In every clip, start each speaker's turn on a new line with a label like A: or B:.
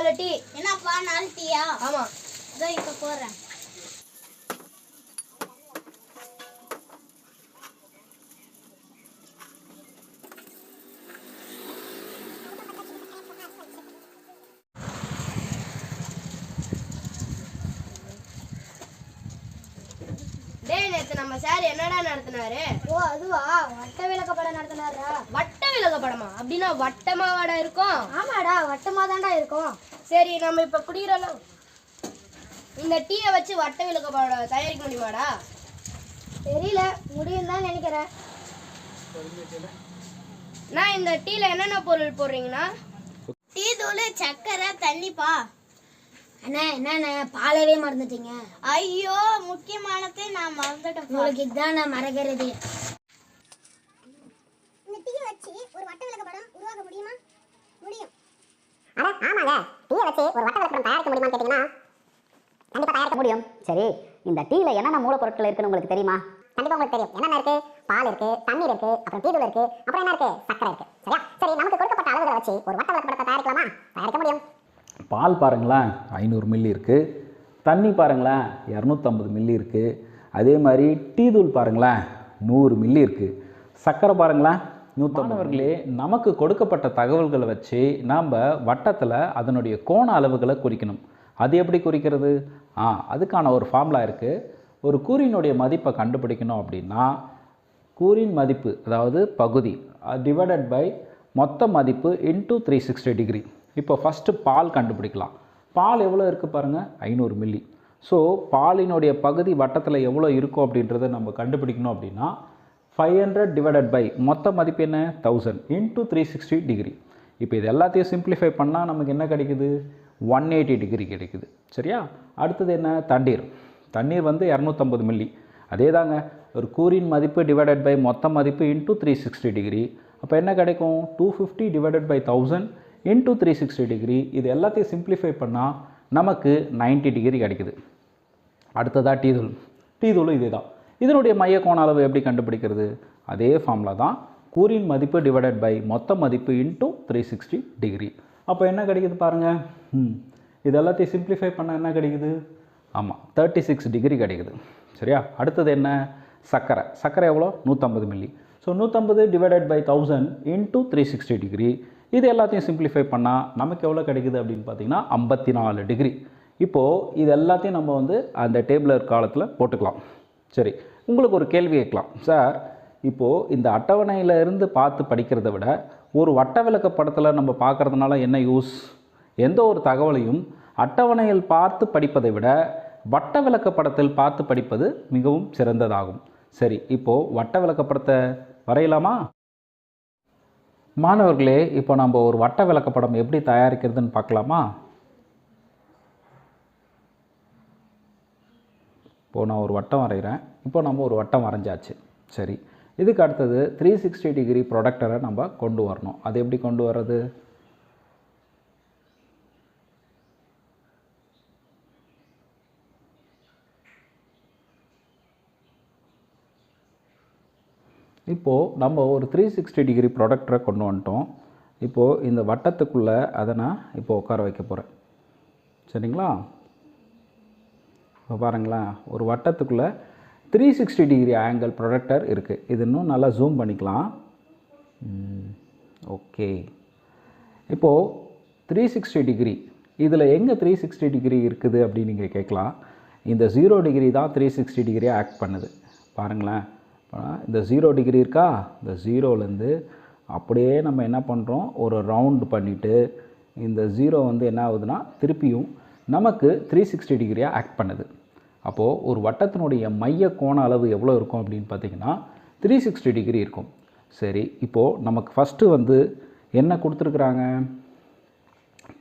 A: நாலு டீ
B: என்னப்பா நாலு டீயா?
A: ஆமா.
B: இதோ இப்போ போடுறேன்
A: டேய் நேத்து நம்ம சார் என்னடா நடத்தினாரு?
B: ஓ அதுவா? வட்ட விளக்க படம் நடத்தினாரா
A: வட்ட விலக படமா? அப்படின்னா வட்டமாவாடா இருக்கும்.
B: ஆமாடா வட்டமா தான்டா இருக்கும்.
A: சரி நம்ம இப்ப குடிக்கிறோம். இந்த டீயை வச்சு வட்ட விலக படம் தயாரிக்க முடியுமாடா?
B: தெரியல முடியும் தான் நினைக்கிறேன்.
A: நான் இந்த டீல என்னென்ன பொருள் போடுறீங்கன்னா?
B: டீ தூள் சக்கரை தண்ணிப்பா அண்ணா என்னண்ணே பாலவே மறந்துட்டீங்க? ஐயோ முக்கியமானதை நான் மறந்துட்டேன் உங்களுக்கு இதுதான் நான் மறக்கிறது.
C: இந்த டீ வச்சு ஒரு வட்ட விளக்க படம் உருவாக்க முடியுமா? முடியும். அட ஆமாங்க. டீயை வச்சு ஒரு வட்ட விளக்க படம் தயாரிக்க முடியுமான்னு கேட்டிங்கன்னா கண்டிப்பா தயாரிக்க முடியும். சரி இந்த டீல என்னென்ன மூலப்பொருட்கள் இருக்குன்னு உங்களுக்கு தெரியுமா? கண்டிப்பா உங்களுக்கு தெரியும். என்னென்ன இருக்கு? பால் இருக்கு தண்ணீர் இருக்கு அப்புறம் டீ தூள் இருக்கு அப்புறம் என்ன இருக்கு? சக்கரை இருக்கு. சரியா? சரி நமக்கு கொடுக்கப்பட்ட அளவுகளை வச்சு ஒரு வட்ட விளக்க படத்தை தயாரிக்கலாமா? தயாரிக்க முடியும்.
D: பால் பாருங்களேன் ஐநூறு மில்லி இருக்குது தண்ணி பாருங்களேன் இரநூத்தம்பது மில்லி இருக்குது அதே மாதிரி டீ தூள் பாருங்களேன் நூறு மில்லி இருக்குது சர்க்கரை பாருங்களேன் நூற்றம்பவர்களே நமக்கு கொடுக்கப்பட்ட தகவல்களை வச்சு நாம் வட்டத்தில் அதனுடைய கோண அளவுகளை குறிக்கணும். அது எப்படி குறிக்கிறது? ஆ அதுக்கான ஒரு ஃபார்முலா இருக்குது ஒரு கூறினுடைய மதிப்பை கண்டுபிடிக்கணும் அப்படின்னா கூறின் மதிப்பு அதாவது பகுதி டிவைடட் பை மொத்த மதிப்பு இன்டூ த்ரீ சிக்ஸ்டி டிகிரி இப்போ ஃபஸ்ட்டு பால் கண்டுபிடிக்கலாம். பால் எவ்வளோ இருக்குது பாருங்கள் ஐநூறு மில்லி ஸோ பாலினுடைய பகுதி வட்டத்தில் எவ்வளோ இருக்கும் அப்படின்றத நம்ம கண்டுபிடிக்கணும் அப்படின்னா ஃபைவ் ஹண்ட்ரட் டிவைடட் பை மொத்த மதிப்பு என்ன? Thousand into three sixty degree இப்போ இது எல்லாத்தையும் சிம்பிளிஃபை பண்ணால் நமக்கு என்ன கிடைக்குது? ஒன் எயிட்டி டிகிரி கிடைக்குது. சரியா? அடுத்தது என்ன? தண்ணீர். தண்ணீர் வந்து இரநூத்தம்பது மில்லி அதே தாங்க ஒரு கூறின் மதிப்பு டிவைடட் பை மொத்த மதிப்பு இன்டூ த்ரீ சிக்ஸ்டி டிகிரி அப்போ என்ன கிடைக்கும்? Two fifty divided by thousand into three sixty degree இது எல்லாத்தையும் சிம்பிளிஃபை பண்ணால் நமக்கு 90 டிகிரி கிடைக்குது. அடுத்ததாக டீ தூள். டீ தூளும் இதே தான் இதனுடைய மைய கோண அளவு எப்படி கண்டுபிடிக்கிறது? அதே ஃபார்மில் தான் கூறின் மதிப்பு டிவைடட் பை மொத்த மதிப்பு இன்டூ த்ரீ சிக்ஸ்டி டிகிரி அப்போ என்ன கிடைக்குது பாருங்கள் ம் இது எல்லாத்தையும் சிம்பிளிஃபை பண்ணால் என்ன கிடைக்குது? ஆமாம் தேர்ட்டி சிக்ஸ் டிகிரி கிடைக்குது. சரியா? அடுத்தது என்ன? சர்க்கரை. சர்க்கரை எவ்வளோ? நூற்றம்பது மில்லி ஸோ நூற்றம்பது divided by thousand into three sixty degree இது எல்லாத்தையும் சிம்பிளிஃபை பண்ணால் நமக்கு எவ்வளோ கிடைக்குது அப்படின்னு பார்த்தீங்கன்னா ஐம்பத்தி நாலு டிகிரி இப்போது இது எல்லாத்தையும் நம்ம வந்து அந்த டேபிளர் காலத்தில் போட்டுக்கலாம். சரி உங்களுக்கு ஒரு கேள்வி கேட்கலாம். சார் இப்போது இந்த அட்டவணையில் இருந்து பார்த்து படிக்கிறத விட ஒரு வட்ட விளக்க படத்தில் நம்ம பார்க்கறதுனால என்ன யூஸ் எந்த ஒரு தகவலையும் அட்டவணையில் பார்த்து படிப்பதை விட வட்ட விளக்க படத்தில் பார்த்து படிப்பது மிகவும் சிறந்ததாகும். சரி இப்போது வட்ட விளக்கப்படத்தை வரையலாமா? மாணவர்களே இப்போ நம்ம ஒரு வட்ட விளக்கப்படம் எப்படி தயாரிக்கிறதுன்னு பார்க்கலாமா? இப்போது நான் ஒரு வட்டம் வரைகிறேன். இப்போ நம்ம ஒரு வட்டம் வரைஞ்சாச்சு. சரி. இதுக்கு அடுத்தது த்ரீ சிக்ஸ்டி டிகிரி ப்ரொடக்டரை நம்ம கொண்டு வரணும். அது எப்படி கொண்டு வர்றது? இப்போது நம்ம ஒரு த்ரீ சிக்ஸ்டி டிகிரி ப்ராடக்டரை கொண்டு வந்துட்டோம். இப்போது இந்த வட்டத்துக்குள்ளே அதை நான் இப்போ உட்கார வைக்க போகிறேன் சரிங்களா? இப்போ பாருங்களேன் ஒரு வட்டத்துக்குள்ளே three sixty degree angle protractor இருக்குது இது இன்னும் நல்லா ஜூம் பண்ணிக்கலாம். ஓகே. இப்போது த்ரீ சிக்ஸ்டி டிகிரி இதில் எங்கே த்ரீ சிக்ஸ்டி டிகிரி இருக்குது அப்படின்னு நீங்கள் கேட்கலாம். இந்த ஜீரோ டிகிரி தான் த்ரீ சிக்ஸ்டி டிகிரி ஆக்ட் பண்ணுது. பாருங்களேன் இந்த ஜீரோ டிகிரி இருக்கா? இந்த ஜீரோலேருந்து அப்படியே நம்ம என்ன பண்ணுறோம் ஒரு ரவுண்டு பண்ணிவிட்டு இந்த ஜீரோ வந்து என்ன ஆகுதுன்னா திருப்பியும் நமக்கு த்ரீ சிக்ஸ்டி டிகிரியாக ஆக்ட் பண்ணுது. அப்போது ஒரு வட்டத்தினுடைய மைய கோண அளவு எவ்வளோ இருக்கும் அப்படின்னு பார்த்தீங்கன்னா த்ரீ சிக்ஸ்டி டிகிரி இருக்கும். சரி இப்போது நமக்கு ஃபஸ்ட்டு வந்து என்ன கொடுத்துருக்குறாங்க?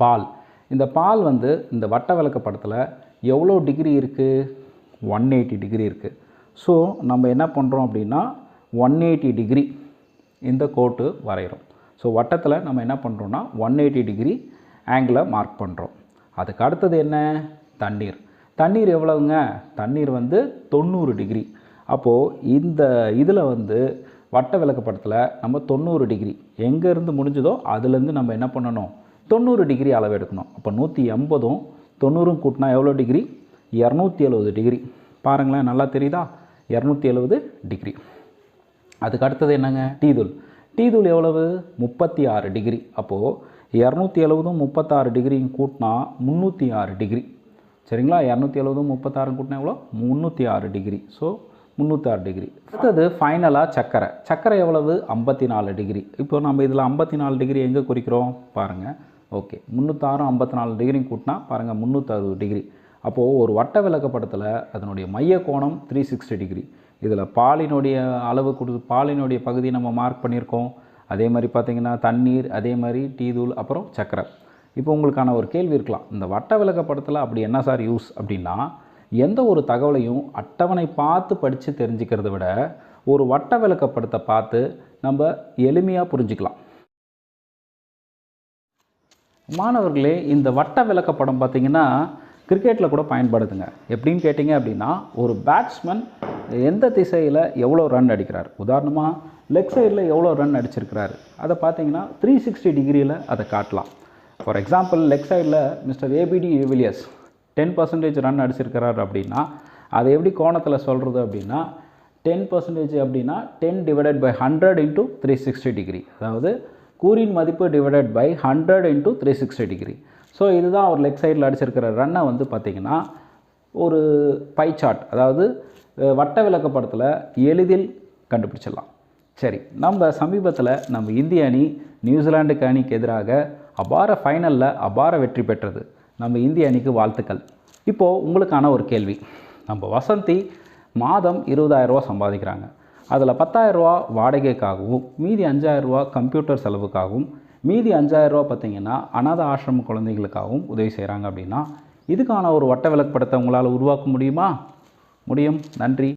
D: பால். இந்த பால் வந்து இந்த வட்ட விளக்க படத்தில் எவ்வளோ டிகிரி இருக்குது ஒன் எயிட்டி டிகிரி இருக்குது ஸோ நம்ம என்ன பண்ணுறோம் அப்படின்னா ஒன் எயிட்டி டிகிரி இந்த கோட்டு வரைகிறோம் ஸோ வட்டத்தில் நம்ம என்ன பண்ணுறோன்னா ஒன் எயிட்டி டிகிரி ஆங்கிளை மார்க் பண்ணுறோம் அதுக்கு அடுத்தது என்ன? தண்ணீர். தண்ணீர் எவ்வளவுங்க? தண்ணீர் வந்து தொண்ணூறு டிகிரி அப்போது இந்த இதில் வந்து வட்ட விளக்கப்படத்தில் நம்ம தொண்ணூறு டிகிரி எங்கேருந்து முடிஞ்சதோ அதுலேருந்து நம்ம என்ன பண்ணணும்? தொண்ணூறு டிகிரி அளவு எடுக்கணும். அப்போ நூற்றி எண்பதும் தொண்ணூறும் கூட்டினா எவ்வளோ டிகிரி இரநூத்தி எழுபது டிகிரி பாருங்களேன் நல்லா தெரியுதா? இரநூத்தி எழுபது டிகிரி. அதுக்கு அடுத்தது என்னங்க? டீதூள். டீதூள் எவ்வளவு? முப்பத்தி ஆறு டிகிரி. அப்போது இரநூத்தி எழுபதும் முப்பத்தாறு டிகிரியும் கூட்டினா முந்நூற்றி ஆறு டிகிரி. சரிங்களா? இரநூத்தி எழுபதும் முப்பத்தாறு கூட்டினா எவ்வளோ? முந்நூற்றி ஆறு டிகிரி. So முந்நூற்றாறு degree. அடுத்தது ஃபைனலாக சக்கரை. சக்கரை எவ்வளவு? ஐம்பத்தி நாலு டிகிரி. இப்போ நம்ம இதில் ஐம்பத்தி நாலு டிகிரி எங்கே குறிக்கிறோம்? பாருங்கள் ஓகே. முந்நூற்றாறும் ஐம்பத்தி நாலு டிகிரி கூட்டினா பாருங்கள் முந்நூற்றறுபது டிகிரி. அப்போது ஒரு வட்ட விளக்கப்படத்தில் அதனுடைய மைய கோணம் த்ரீ சிக்ஸ்டி டிகிரி இதில் பாலினுடைய அளவு கொடு பாலினுடைய பகுதி நம்ம மார்க் பண்ணியிருக்கோம். அதே மாதிரி பார்த்திங்கன்னா தண்ணீர் அதே மாதிரி டீ தூள் அப்புறம் சக்கரை இப்போ உங்களுக்கான ஒரு கேள்வி இருக்கலாம். இந்த வட்ட விளக்கப்படத்தில் அப்படி என்ன சார் யூஸ் அப்படின்னா எந்த ஒரு தகவலையும் அட்டவணை பார்த்து படித்து தெரிஞ்சுக்கிறத விட ஒரு வட்ட விளக்கப்படத்தை பார்த்து நம்ம எளிமையாக புரிஞ்சுக்கலாம். மாணவர்களே இந்த வட்ட விளக்கப்படம் பார்த்திங்கன்னா கிரிக்கெட்டில் கூட பயன்படுதுங்க. எப்படின்னு கேட்டிங்க அப்படின்னா ஒரு பேட்ஸ்மேன் எந்த திசையில் எவ்வளோ ரன் அடிக்கிறார்? உதாரணமாக லெக் சைடில் எவ்வளோ ரன் அடிச்சிருக்கிறாரு? அதை பார்த்தீங்கன்னா த்ரீ சிக்ஸ்டி டிகிரியில் அதை காட்டலாம். ஃபார் எக்ஸாம்பிள் லெக் சைடில் mister ABD Villiers ten percentage run அடிச்சிருக்கிறார் அப்படின்னா அதை எப்படி கோணத்தில் சொல்கிறது அப்படின்னா டென் பர்சன்டேஜ் அப்படின்னா ten divided by hundred into three sixty degree அதாவது கூறின் மதிப்பு divided by hundred into three sixty degree so இதுதான் அவர் லெக் சைடில் அடிச்சிருக்கிற ரன்னை வந்து பார்த்திங்கன்னா ஒரு பை சார்ட் அதாவது வட்ட விளக்கப்படத்தில் எளிதில் கண்டுபிடிச்சிடலாம். சரி நம்ம சமீபத்தில் நம்ம இந்திய அணி நியூசிலாந்துக்கு அணிக்கு எதிராக அபார ஃபைனலில் அபார வெற்றி பெற்றது நம்ம இந்திய அணிக்கு வாழ்த்துக்கள். இப்போது உங்களுக்கான ஒரு கேள்வி. நம்ம வசந்தி மாதம் இருபதாயிரரூவா சம்பாதிக்கிறாங்க. அதில் பத்தாயிரரூவா வாடகைக்காகவும் மீதி அஞ்சாயிரரூவா கம்ப்யூட்டர் செலவுக்காகவும் மீதி அஞ்சாயிரரூபா பார்த்தீங்கன்னா அனாத ஆசிரம குழந்தைகளுக்காகவும் உதவி செய்கிறாங்க அப்படின்னா இதுக்கான ஒரு வட்ட விளக்கப்படத்தை உங்களால் உருவாக்க முடியுமா? முடியும். நன்றி.